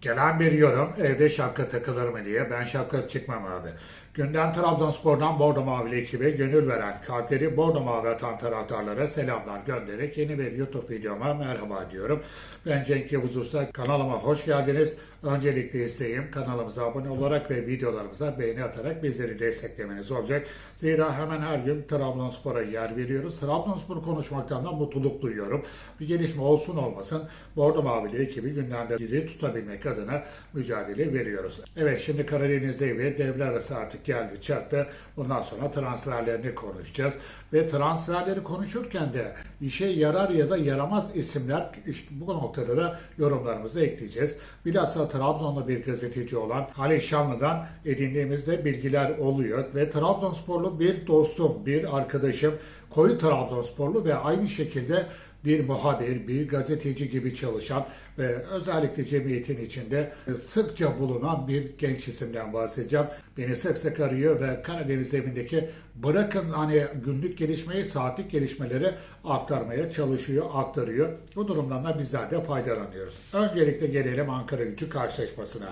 Gelen bir yorum evde şapka takılır mı diye. Ben şapkası çıkmam abi. Günden Trabzonspor'dan Bordo Mavili ekibe gönül veren kalpleri Bordo Mavi atan taraftarlara selamlar göndererek yeni bir YouTube videoma merhaba diyorum. Ben Cenk Yavuz. Kanalıma hoş geldiniz. Öncelikle isteğim kanalımıza abone olarak ve videolarımıza beğeni atarak bizleri desteklemeniz olacak. Zira hemen her gün Trabzonspor'a yer veriyoruz. Trabzonspor'u konuşmaktan da mutluluk duyuyorum. Bir gelişme olsun olmasın Bordo Mavili ekibi gündemde diri tutabilmek adına mücadele veriyoruz. Evet şimdi Karadeniz'de ve devre arası artık geldi çattı. Bundan sonra transferlerini konuşacağız. Ve transferleri konuşurken de işe yarar ya da yaramaz isimler işte bu noktada da yorumlarımızı ekleyeceğiz. Bilhassa Trabzonlu bir gazeteci olan Halil Şanlı'dan edindiğimizde bilgiler oluyor ve Trabzonsporlu bir dostum, bir arkadaşım, koyu Trabzonsporlu ve aynı şekilde bir muhabir, bir gazeteci gibi çalışan ve özellikle cemiyetin içinde sıkça bulunan bir genç isimden bahsedeceğim. Beni sık sık arıyor ve Karadeniz evindeki bırakın hani günlük gelişmeyi, saatlik gelişmeleri aktarmaya çalışıyor, aktarıyor. Bu durumdan da bizler de faydalanıyoruz. Öncelikle gelelim Ankara gücü karşılaşmasına.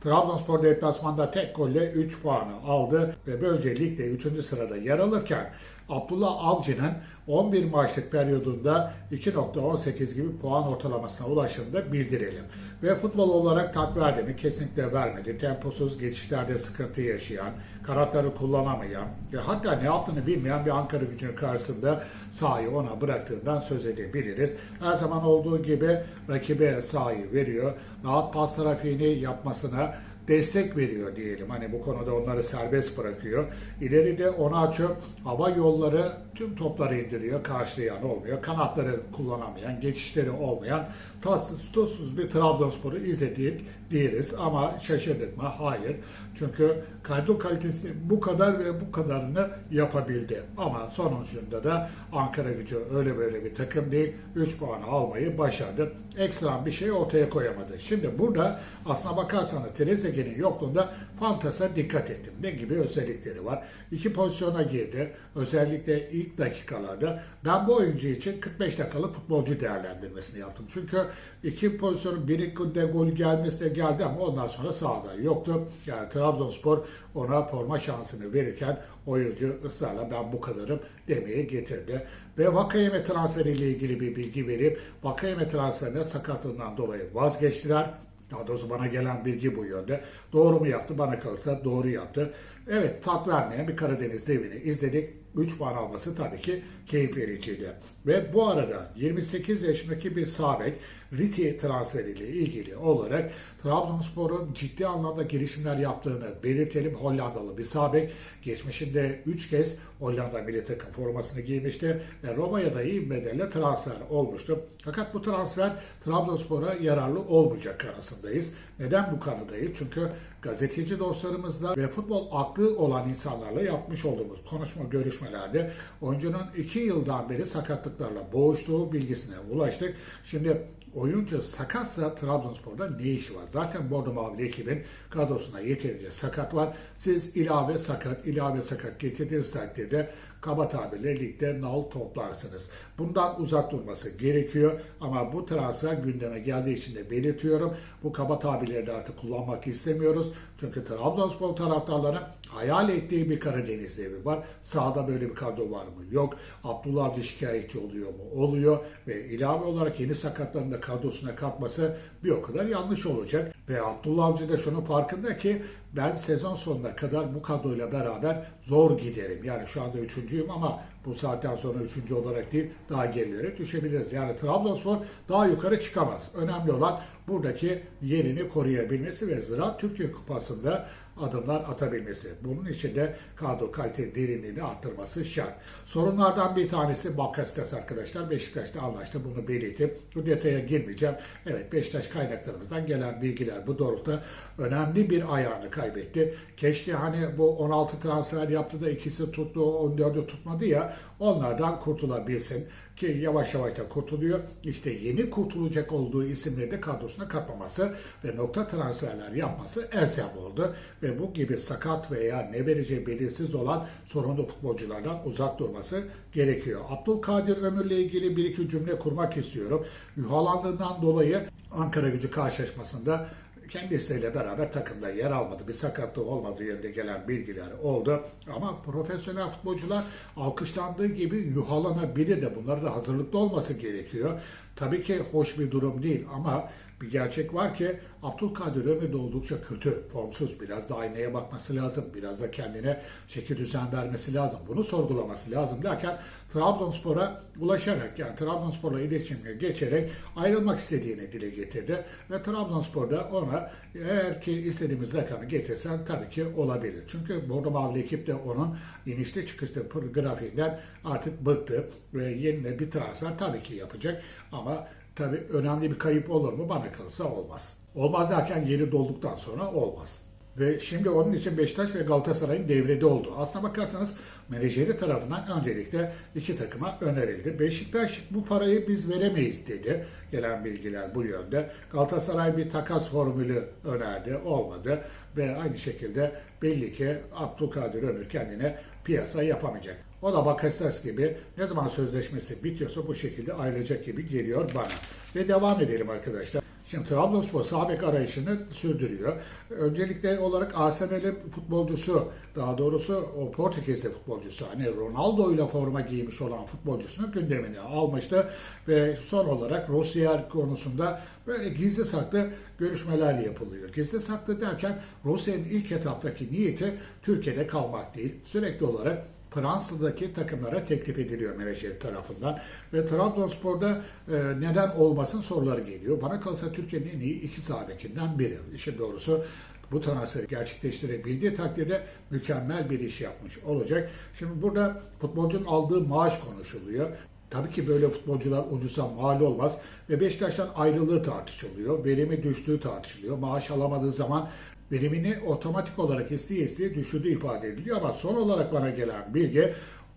Trabzonspor deplasmanda tek golle 3 puanı aldı ve böylece ligde 3. sırada yer alırken Abdullah Avcı'nın 11 maçlık periyodunda 2.18 gibi puan ortalamasına ulaştığını da bildirelim. Ve futbol olarak tat verdi mi? Kesinlikle vermedi. Temposuz geçişlerde sıkıntı yaşayan, kanatları kullanamayan ve hatta ne yaptığını bilmeyen bir Ankara gücünün karşısında sahayı ona bıraktığından söz edebiliriz. Her zaman olduğu gibi rakibe sahayı veriyor. Rahat pas trafiğini yapmasına destek veriyor diyelim. Hani bu konuda onları serbest bırakıyor. İleride onu açıp hava yolları tüm topları indiriyor. Karşılayan olmuyor. Kanatları kullanamayan, geçişleri olmayan tatsız tuzsuz bir Trabzonspor'u izledik diyoruz. Ama şaşırdık mı? Hayır. Çünkü kadro kalitesi bu kadar ve bu kadarını yapabildi. Ama sonucunda da Ankara gücü öyle böyle bir takım değil. 3 puanı almayı başardı. Ekstra bir şey ortaya koyamadı. Şimdi burada aslına bakarsanız Trezeguet'in yokluğunda Fantas'a dikkat ettim. Ne gibi özellikleri var? İki pozisyona girdi. Özellikle ilk dakikalarda ben bu oyuncu için 45 dakikalık futbolcu değerlendirmesini yaptım. Çünkü iki pozisyonun biri de gol gelmesi de geldi ama ondan sonra sahada yoktu. Yani Trabzonspor ona forma şansını verirken oyuncu ısrarla ben bu kadarım demeye getirdi. Ve Vakayeme transferiyle ilgili bir bilgi verip Vakayeme transferine sakatlığından dolayı vazgeçtiler. Daha doğrusu bana gelen bilgi bu yönde. Doğru mu yaptı? Bana kalırsa doğru yaptı. Evet tat vermeyen bir Karadeniz devini izledik. 3 puan alması tabii ki keyif vericiydi. Ve bu arada 28 yaşındaki bir sabek Riti transferiyle ilgili olarak Trabzonspor'un ciddi anlamda girişimler yaptığını belirtelim. Hollandalı bir sabek geçmişinde 3 kez Hollanda milli takım formasını giymişti ve Roma'ya da iyi bedelle transfer olmuştu. Fakat bu transfer Trabzonspor'a yararlı olmayacak kanısındayız. Neden bu kanıdayız? Çünkü gazeteci dostlarımızla ve futbol aklı olan insanlarla yapmış olduğumuz konuşma görüşmelerde oyuncunun 2 yıldan beri sakatlıklarla boğuştuğu bilgisine ulaştık. Şimdi oyuncu sakatsa Trabzonspor'da ne işi var? Zaten Bordo Mavili ekibin kadrosuna yeterince sakat var. Siz ilave sakat, ilave sakat getirdiğiniz takdirde kaba tabirle ligde nal toplarsınız. Bundan uzak durması gerekiyor ama bu transfer gündeme geldiği için de belirtiyorum. Bu kaba tabirleri de artık kullanmak istemiyoruz. Çünkü Trabzonspor taraftarları hayal ettiği bir Karadeniz devi var. Sahada böyle bir kadro var mı? Yok. Abdullah Avcı şikayetçi oluyor mu? Oluyor. Ve ilave olarak yeni sakatlarını da kadrosuna katması bir o kadar yanlış olacak. Ve Abdullah Avcı da şunun farkında ki ben sezon sonuna kadar bu kadroyla beraber zor giderim. Yani şu anda üçüncüyüm ama bu saatten sonra üçüncü olarak değil daha gerilere düşebiliriz. Yani Trabzonspor daha yukarı çıkamaz. Önemli olan buradaki yerini koruyabilmesi ve Ziraat Türkiye Kupası'nda adımlar atabilmesi. Bunun için de kadro kalite derinliğini arttırması şart. Sorunlardan bir tanesi Bakasitas arkadaşlar. Beşiktaş'ta anlaştı. Bunu belirtip bu detaya girmeyeceğim. Evet Beşiktaş kaynaklarımızdan gelen bilgiler bu doğrultuda önemli bir ayağını kaybetti. Keşke hani bu 16 transfer yaptı da ikisi tuttu, 14'ü tutmadı ya onlardan kurtulabilsin ki yavaş yavaş da kurtuluyor. İşte yeni kurtulacak olduğu isimleri de kadrosuna katmaması ve nokta transferler yapması elzem oldu. Ve bu gibi sakat veya ne vereceği belirsiz olan sorunlu futbolculardan uzak durması gerekiyor. Abdülkadir Ömür'le ilgili bir iki cümle kurmak istiyorum. Yuhalandığından dolayı Ankara gücü karşılaşmasında kendi isteğiyle beraber takımda yer almadı. Bir sakatlığı olmadığı yönde gelen bilgiler oldu. Ama profesyonel futbolcular alkışlandığı gibi yuhalanabilir de bunlara da hazırlıklı olması gerekiyor. Tabii ki hoş bir durum değil ama bir gerçek var ki Abdülkadir Ömür de oldukça kötü, formsuz. Biraz da aynaya bakması lazım. Biraz da kendine çeki düzen vermesi lazım. Bunu sorgulaması lazım derken Trabzonspor'a ulaşarak yani Trabzonspor'la iletişimle geçerek ayrılmak istediğini dile getirdi. Ve Trabzonspor da ona eğer ki istediğimiz rakamı getirsen tabii ki olabilir. Çünkü Bordo Mavili ekip de onun inişli çıkışlı grafiğinden artık bıktı ve yeni bir transfer tabii ki yapacak ama Tabii önemli bir kayıp olur mu? Bana kalırsa olmaz. Olmaz derken yeri dolduktan sonra olmaz. Ve şimdi onun için Beşiktaş ve Galatasaray'ın devrede oldu. Aslına bakarsanız menajeri tarafından öncelikle iki takıma önerildi. Beşiktaş bu parayı biz veremeyiz dedi. Gelen bilgiler bu yönde. Galatasaray bir takas formülü önerdi. Olmadı. Ve aynı şekilde belli ki Abdülkadir Ömür kendine piyasa yapamayacak. O da Bakasetas gibi ne zaman sözleşmesi bitiyorsa bu şekilde ayrılacak gibi geliyor bana. Ve devam edelim arkadaşlar. Şimdi Trabzonspor sağ bek arayışını sürdürüyor. Öncelikle olarak ASM'li futbolcusu, daha doğrusu o Portekizli futbolcusu, hani Ronaldo ile forma giymiş olan futbolcusunu gündemine almıştı. Ve son olarak Rossier konusunda böyle gizli saklı görüşmeler yapılıyor. Gizli saklı derken Rossier'in ilk etaptaki niyeti Türkiye'de kalmak değil. Sürekli olarak Fransa'daki takımlara teklif ediliyor menajer tarafından. Ve Trabzonspor'da e, neden olmasın soruları geliyor. Bana kalırsa Türkiye'nin en iyi iki sahibinden biri. İşin doğrusu bu transferi gerçekleştirebildiği takdirde mükemmel bir iş yapmış olacak. Şimdi burada futbolcunun aldığı maaş konuşuluyor. Tabii ki böyle futbolcular ucuza mal olmaz ve Beşiktaş'tan ayrılığı tartışılıyor. Verimi düştüğü tartışılıyor. Maaş alamadığı zaman verimini otomatik olarak isteye isteye düşürdüğü ifade ediliyor. Ama son olarak bana gelen bilgi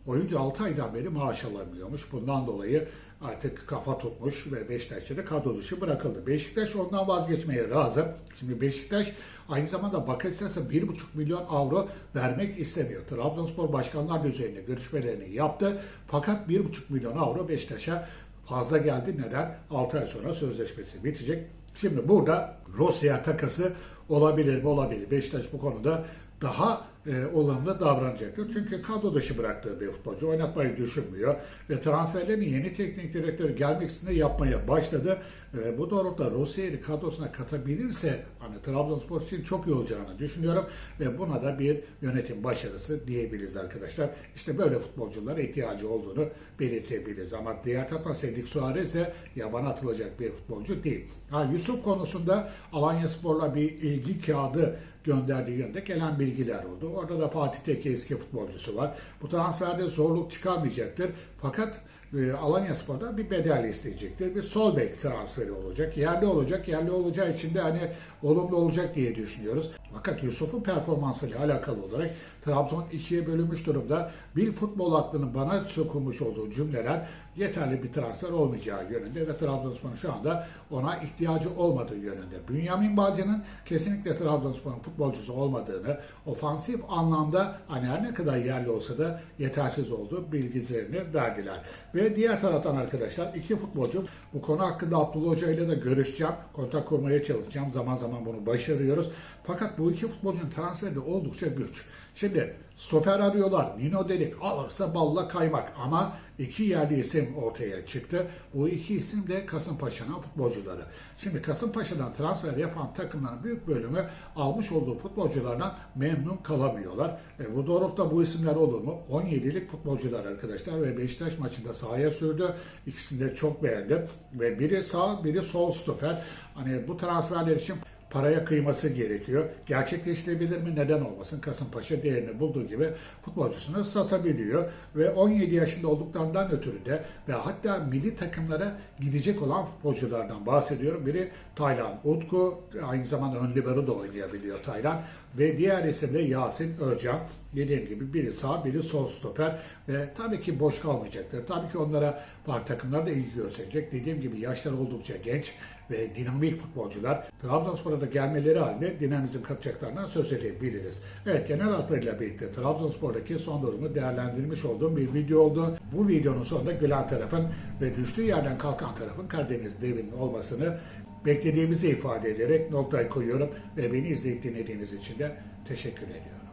oyuncu 6 aydan beri maaş alamıyormuş. Bundan dolayı artık kafa tutmuş ve Beşiktaş'ta da kadro dışı bırakıldı. Beşiktaş ondan vazgeçmeye razı. Şimdi Beşiktaş aynı zamanda Bakasetas'a 1,5 milyon avro vermek istemiyor. Trabzonspor başkanlar düzeyinde görüşmelerini yaptı. Fakat 1,5 milyon avro Beşiktaş'a fazla geldi. Neden? 6 ay sonra sözleşmesi bitecek. Şimdi burada Rusya takası olabilir mi? Olabilir. Beşiktaş bu konuda daha e, olumlu davranacaktır. Çünkü kadro dışı bıraktığı bir futbolcu oynatmayı düşünmüyor ve transferlerini yeni teknik direktörü gelmek için de yapmaya başladı. E, bu doğrultuda Rossier'i kadrosuna katabilirse hani Trabzonspor için çok iyi olacağını düşünüyorum ve buna da bir yönetim başarısı diyebiliriz arkadaşlar. İşte böyle futbolculara ihtiyacı olduğunu belirtebiliriz. Ama diğer taraftan Sedik Suarez de yabana atılacak bir futbolcu değil. Ha, Yusuf konusunda Alanya Spor'la bir ilgi kağıdı gönderdiği yönde gelen bilgiler oldu. Orada da Fatih Tekke eski futbolcusu var. Bu transferde zorluk çıkarmayacaktır. Fakat e, Alanya Spor'da bir bedel isteyecektir. Bir sol bek transferi olacak. Yerli olacak. Yerli olacağı için de hani olumlu olacak diye düşünüyoruz. Fakat Yusuf'un performansıyla alakalı olarak Trabzon ikiye bölünmüş durumda. Bir futbol aklının bana sokulmuş olduğu cümleler yeterli bir transfer olmayacağı yönünde ve Trabzonspor'un şu anda ona ihtiyacı olmadığı yönünde. Bünyamin Balcı'nın kesinlikle Trabzonspor'un futbolcusu olmadığını, ofansif anlamda hani her ne kadar yerli olsa da yetersiz olduğu bilgilerini verdiler. Ve diğer taraftan arkadaşlar iki futbolcu bu konu hakkında Abdullah Hoca ile de görüşeceğim. Kontak kurmaya çalışacağım. Zaman zaman bunu başarıyoruz. Fakat bu iki futbolcunun transferi oldukça güç. Şimdi stoper arıyorlar. Nino Delik alırsa balla kaymak ama iki yerli isim ortaya çıktı. Bu iki isim de Kasımpaşa'nın futbolcuları. Şimdi Kasımpaşa'dan transfer yapan takımların büyük bölümü almış olduğu futbolculardan memnun kalamıyorlar. E, bu doğrultuda bu isimler olur mu? 17'lik futbolcular arkadaşlar ve Beşiktaş maçında sahaya sürdü. İkisini de çok beğendim. Ve biri sağ, biri sol stoper. Hani bu transferler için paraya kıyması gerekiyor. Gerçekleştirebilir mi? Neden olmasın? Kasımpaşa değerini bulduğu gibi futbolcusunu satabiliyor. Ve 17 yaşında olduklarından ötürü de ve hatta milli takımlara gidecek olan futbolculardan bahsediyorum. Biri Taylan Utku, aynı zamanda ön libero da oynayabiliyor Taylan. Ve diğer isim de Yasin Özcan. Dediğim gibi biri sağ, biri sol stoper. Ve tabii ki boş kalmayacaktır. Tabii ki onlara var takımlar da ilgi gösterecek. Dediğim gibi yaşlar oldukça genç ve dinamik futbolcular. Trabzonspor'a da gelmeleri halinde dinamizm katacaklarından söz edebiliriz. Evet genel hatlarıyla birlikte Trabzonspor'daki son durumu değerlendirmiş olduğum bir video oldu. Bu videonun sonunda gülen tarafın ve düştüğü yerden kalkan tarafın Karadeniz devinin olmasını beklediğimizi ifade ederek noktayı koyuyorum ve beni izleyip dinlediğiniz için de teşekkür ediyorum.